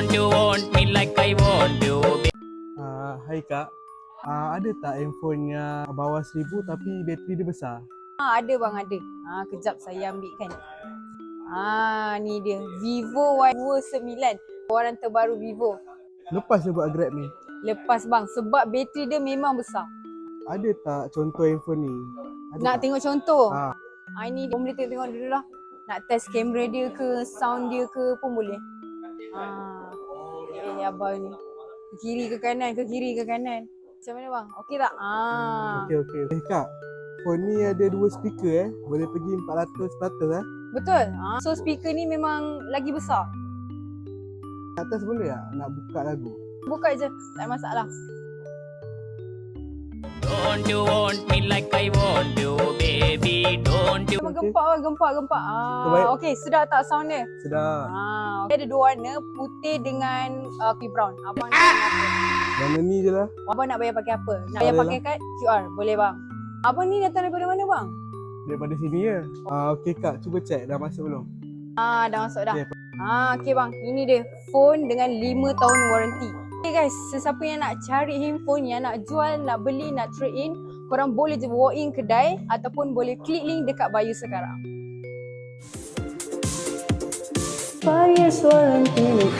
Don't you want me like I want you? Ah, hai kak. Ah, ada tak handphone yang bawah seribu tapi bateri dia besar? Ha, ada bang ada. Ha, kejap saya ambil kan. Ha, ni dia. Vivo Y29. Keluaran terbaru Vivo. Lepas dia buat Grab ni. Lepas bang. Sebab bateri dia memang besar. Ada tak contoh handphone ni? Ada Nak tak? tengok contoh? Ha. Ha, ini dia boleh tengok dulu lah. Nak test kamera dia ke, sound dia ke pun boleh. Ha. Eh, abang ni. Ke kiri ke kanan, ke kiri ke kanan. Macam mana bang? Okey tak? Ha. Okey okey. Eh kak, phone ni ada dua speaker eh. Boleh pergi 400 eh. Betul? Ha. So speaker ni memang lagi besar. Atas boleh tak nak buka lagu? Buka je. Tak ada masalah. Don't you want me like I want? Don't you? Gempak lah, gempak, gempak. Ah, okey, sedap tak sound dia? Sedap. Ah, dia ada dua warna, putih dengan uh, coffee brown. Abang nak? Mana ni je lah. Abang nak bayar pakai apa? Nak bayar Boleh pakai kad QR? Boleh bang. Abang ni datang daripada mana bang? Daripada sini je. Ah, okey kak, cuba check dah masuk belum? Ah, dah masuk dah. Okey. Ah, okey bang. Ini dia. Phone dengan 5 tahun warranty. Okay guys, sesiapa yang nak cari handphone, yang nak jual, nak beli, nak trade in, korang boleh je walk in kedai ataupun boleh klik link dekat bio sekarang. Fire agung